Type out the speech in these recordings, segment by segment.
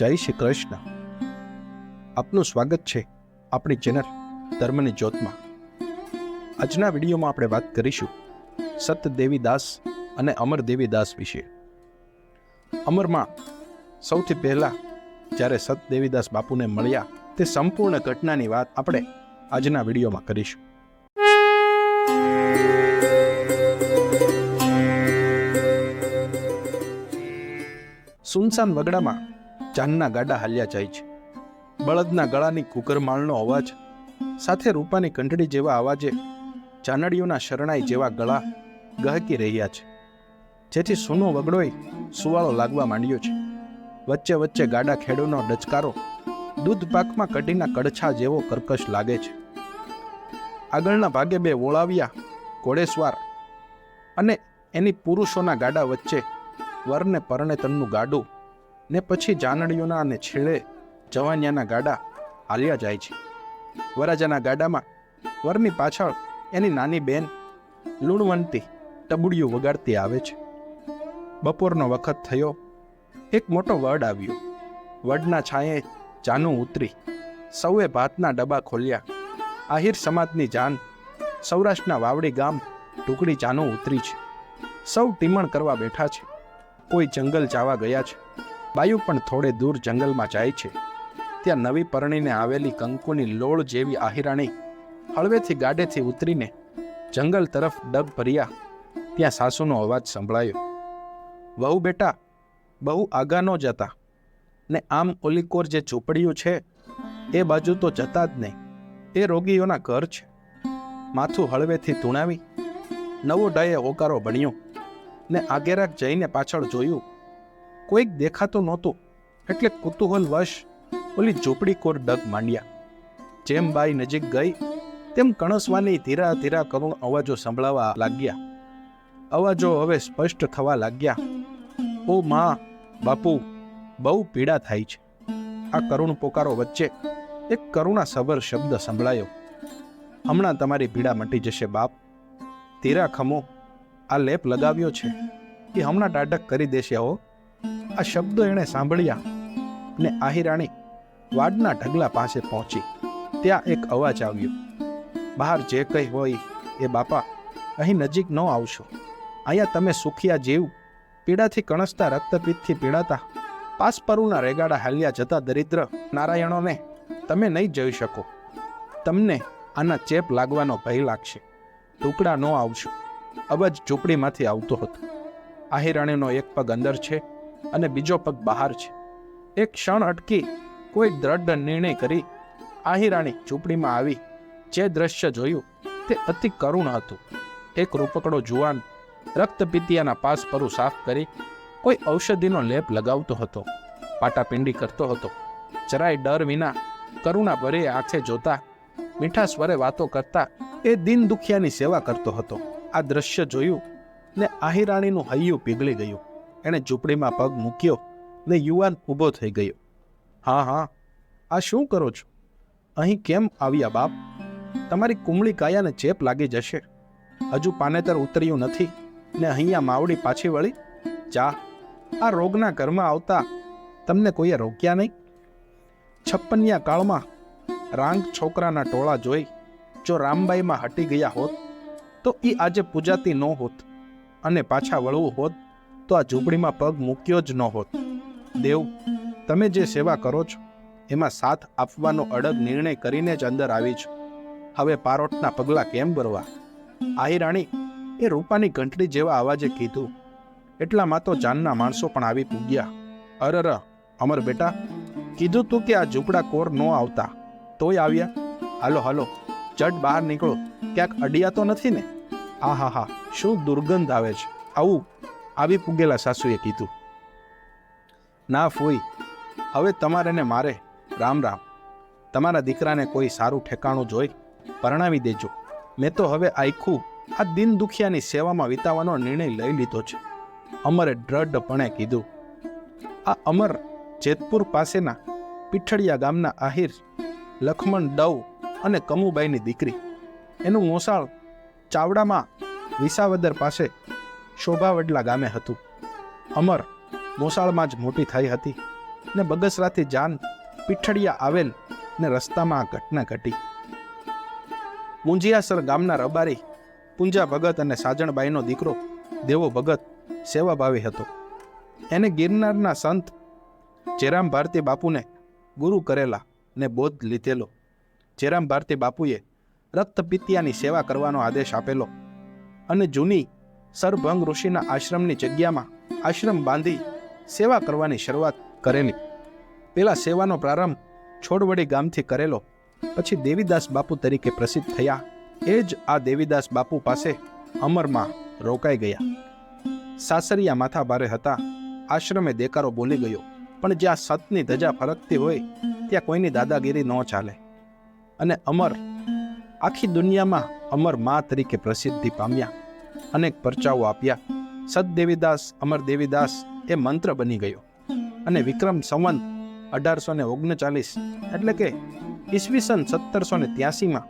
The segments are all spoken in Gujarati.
જય શ્રી કૃષ્ણ. આપનું સ્વાગત છે આપણી ચેનલ ધર્મની જ્યોતમાં. આજના વિડીયોમાં આપણે વાત કરીશું સત દેવીદાસ અને અમર દેવીદાસ વિશે. અમરમાં સૌથી પહેલાં જ્યારે સત દેવીદાસ બાપુને મળ્યા, તે સંપૂર્ણ ઘટનાની વાત આપણે આજના વિડીયોમાં કરીશું. સુનસાન વગડામાં ચાંદના ગાડા હાલ્યા જાય છે. બળદના ગળાની કુકરમાળનો અવાજ, સાથે રૂપાની કંઠડી જેવા અવાજે ચાનડીઓના શરણાઈ જેવા ગળા ગહકી રહ્યા છે. જેથી સૂનો વગડોય સુવાળો લાગવા માંડ્યો છે. વચ્ચે વચ્ચે ગાડા ખેડૂનો ડચકારો દૂધ પાકમાં કઢીના કડછા જેવો કર્કશ લાગે છે. આગળના ભાગે બે વોળાવ્યા ઘોડેસવાર અને એની પુરુષોના ગાડા વચ્ચે વરને પરણેતનનું ગાડું ને પછી જાનડીઓના અને છેડે જવાનિયાના ગાડા હાલ્યા જાય છે. વરાજાના ગાડામાં વરની પાછળ એની નાની બેન લૂણવંતી ટબુડિયું વગાડતી આવે છે. બપોરનો વખત થયો, એક મોટો વડ આવ્યો. વડના છાંયે જાનું ઉતરી, સૌએ ભાતના ડબ્બા ખોલ્યા. આહિર સમાજની જાન સૌરાષ્ટ્રના વાવડી ગામ ટુકડી જાનું ઉતરી છે. સૌ ટીમણ કરવા બેઠા છે. કોઈ જંગલ જવા ગયા છે. બાયુ પણ થોડે દૂર જંગલમાં જાય છે. ત્યાં નવી પરણીને આવેલી કંકુની લોળ જેવી આહિરાણી હળવેથી ગાડેથી ઉતરીને જંગલ તરફ ડબ ભર્યા. ત્યાં સાસુનો અવાજ સંભળાયો. વહુ બેટા, બહુ આગા ન જતા. ને આમ ઓલીકોર જે ઝૂંપડીયું છે, એ બાજુ તો જતા જ નહીં. એ રોગીઓના ઘર છે. માથું હળવેથી ધૂણાવી નવો ડાયે હોકારો બન્યો ને આગેરાક જઈને પાછળ જોયું કોઈક દેખાતો નહોતો. એટલે કુતૂહલ વશ ઓલી ઝૂંપડી કોર ડગ માંડ્યા. જેમ બાઈ નજીક ગઈ તેમ કણસવાની ધીરા ધીરા કરુણ અવાજો સંભળાવા લાગ્યા. અવાજો હવે સ્પષ્ટ થવા લાગ્યા. ઓ માં બાપુ બહુ પીડા થાય છે. આ કરુણ પોકારો વચ્ચે એક કરુણાસભર શબ્દ સંભળાયો. હમણાં તમારી પીડા મટી જશે બાપ. ધીરા ખમો આ લેપ લગાવ્યો છે. એ હમણાં ટાટક કરી દેશે હો. આ શબ્દો એણે સાંભળ્યા ને આહિરાણી વાડના ઢગલા પાસે પહોંચી. ત્યાં એક અવાજ આવ્યો. બહાર જે કંઈ હોય એ બાપા, અહીં નજીક ન આવશો. અહીંયા તમે સુખિયા જીવ, પીડાથી કણસતા રક્તપીતથી પીડાતા પાસપરુના રેગાડા હાલ્યા જતા દરિદ્ર નારાયણોને તમે નહીં જઈ શકો. તમને આના ચેપ લાગવાનો ભય લાગશે. ટુકડા ન આવશો. અબજ ઝૂંપડીમાંથી આવતો હતો. આહિરાણીનો એક પગ અંદર છે અને બીજો પગ બહાર છે. એક ક્ષણ અટકી કોઈ દ્રઢ નિર્ણય કરી આહિરાણી ઝૂંપડીમાં આવી. જે દ્રશ્ય જોયું તે અતિ કરુણ હતું. એક રૂપકડો જુવાન રક્તપિતિયાના પાસ પરું સાફ કરી કોઈ ઔષધિનો લેપ લગાવતો હતો. પાટાપિંડી કરતો હતો. જરાય ડર વિના કરુણા ભરે આંખે જોતા મીઠા સ્વરે વાતો કરતા એ દિન દુખિયાની સેવા કરતો હતો. આ દ્રશ્ય જોયું ને આહિરાણીનું હૈયું પીગળી ગયું. એણે ઝૂંપડીમાં પગ મૂક્યો ને યુવાન ઊભો થઈ ગયો. હા હા, આ શું કરો છો? અહીં કેમ આવ્યા બાપ? તમારી કુમળી કાયાને ચેપ લાગી જશે. હજુ પાનેતર ઉતર્યું નથી ને અહીંયા માવડી પાછી વળી? જા, આ રોગના ઘરમાં આવતા તમને કોઈએ રોક્યા નહીં? છપ્પનિયા કાળમાં રાંગ છોકરાના ટોળા જોઈ જો રામબાઈમાં હટી ગયા હોત તો એ આજે પૂજાતી ન હોત અને પાછા વળવું હોત તો આ ઝૂંપડીમાં પગ મૂક્યો જ ન હોત. દેવ, તમે જે સેવા કરો છો, એમાં સાથ આપવાનો અડગ નિર્ણય કરીને જ અંદર આવી છું. હવે પારોટના પગલાં કેમ ભરવા? આહિરાણી એ રૂપાની ઘંટડી જેવા અવાજે કીધું, એટલામાં તો જાનના માણસો પણ આવી પૂગ્યા. અરર અમર બેટા, કીધું તું કે આ ઝૂંપડા કોર ન આવતા, તોય આવ્યા? હાલો હાલો જટ બહાર નીકળો. ક્યાંક અડિયા તો નથી ને? આ હા હા, શું દુર્ગંધ આવે છે? આવું આવી પૂગેલા સાસુએ કીધું, ના ફોઈ, હવે તમારે ને મારે, રામ રામ, તમારા દીકરાને કોઈ સારું ઠેકાણું જોઈ પરણાવી દેજો. મેં તો હવે આખું આ દિન દુખિયાની સેવામાં વિતાવવાનો નિર્ણય લઈ લીધો છે. અમરે દ્રઢપણે કીધું, આ અમર જેતપુર પાસેના પીઠળિયા ગામના આહિર, લખમણ ડવ અને કમુબાઈની દીકરી, એનું મોસાળ ચાવડામાં વિસાવદર પાસે શોભાવડલા ગામે હતું. અમર મોસાળમાં જ મોટી થઈ હતી ને બગસરાથી જાન પીઠડિયા આવેલ ને રસ્તામાં આ ઘટના ઘટી. મુંજિયાસર ગામના રબારી, પુંજા ભગત અને સાજણબાઈનો દીકરો દેવો ભગત સેવાભાવી હતો. એને ગિરનારના સંત જેરામ ભારતી બાપુને ગુરુ કરેલા ને બોધ લીધેલો. જેરામ ભારતી બાપુએ રક્તપિત્યાની સેવા કરવાનો આદેશ આપેલો અને જૂની સરભંગ ઋષિના આશ્રમની જગ્યામાં આશ્રમ બાંધી સેવા કરવાની શરૂઆત કરેલી. પેલા સેવાનો પ્રારંભ છોડવડી ગામથી કરેલો. પછી દેવીદાસ બાપુ તરીકે પ્રસિદ્ધ થયા. એ જ આ દેવીદાસ બાપુ પાસે અમરમાં રોકાઈ ગયા. સાસરિયા માથા ભારે હતા. આશ્રમે દેકારો બોલી ગયો, પણ જ્યાં સતની ધજા ફરકતી હોય, ત્યાં કોઈની દાદાગીરી ન ચાલે. અને અમર આખી દુનિયામાં અમર મા તરીકે પ્રસિદ્ધિ પામ્યા. અનેક પરચાઓ આપ્યા. સદદેવીદાસ, અમર દેવીદાસ એ મંત્ર બની ગયો અને વિક્રમ સંવંત અઢારસો ને ઓગણચાલીસ એટલે કે ઈસવીસન સત્તરસો ને ત્યાસીમાં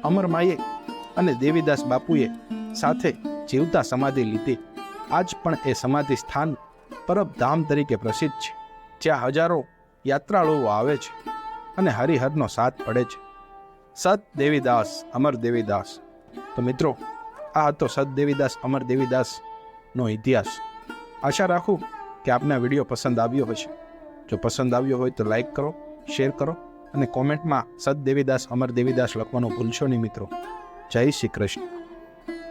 અમરમાએ અને દેવીદાસ બાપુએ સાથે જીવતા સમાધિ લીધી. આજ પણ એ સમાધિ સ્થાન પરબધામ તરીકે પ્રસિદ્ધ છે. જ્યાં હજારો યાત્રાળુઓ આવે છે અને હરિહરનો સાથ પડે છે. સત દેવીદાસ અમર દેવીદાસ. તો મિત્રો આ હતો સત દેવીદાસ અમર દેવીદાસનો ઇતિહાસ. આશા રાખું કે આપને આ વીડિયો પસંદ આવ્યો હશે. જો પસંદ આવ્યો હોય તો લાઈક કરો, શેર કરો અને કોમેન્ટમાં સત દેવીદાસ અમર દેવીદાસ લખવાનું ભૂલશો નહીં મિત્રો. જય શ્રી કૃષ્ણ.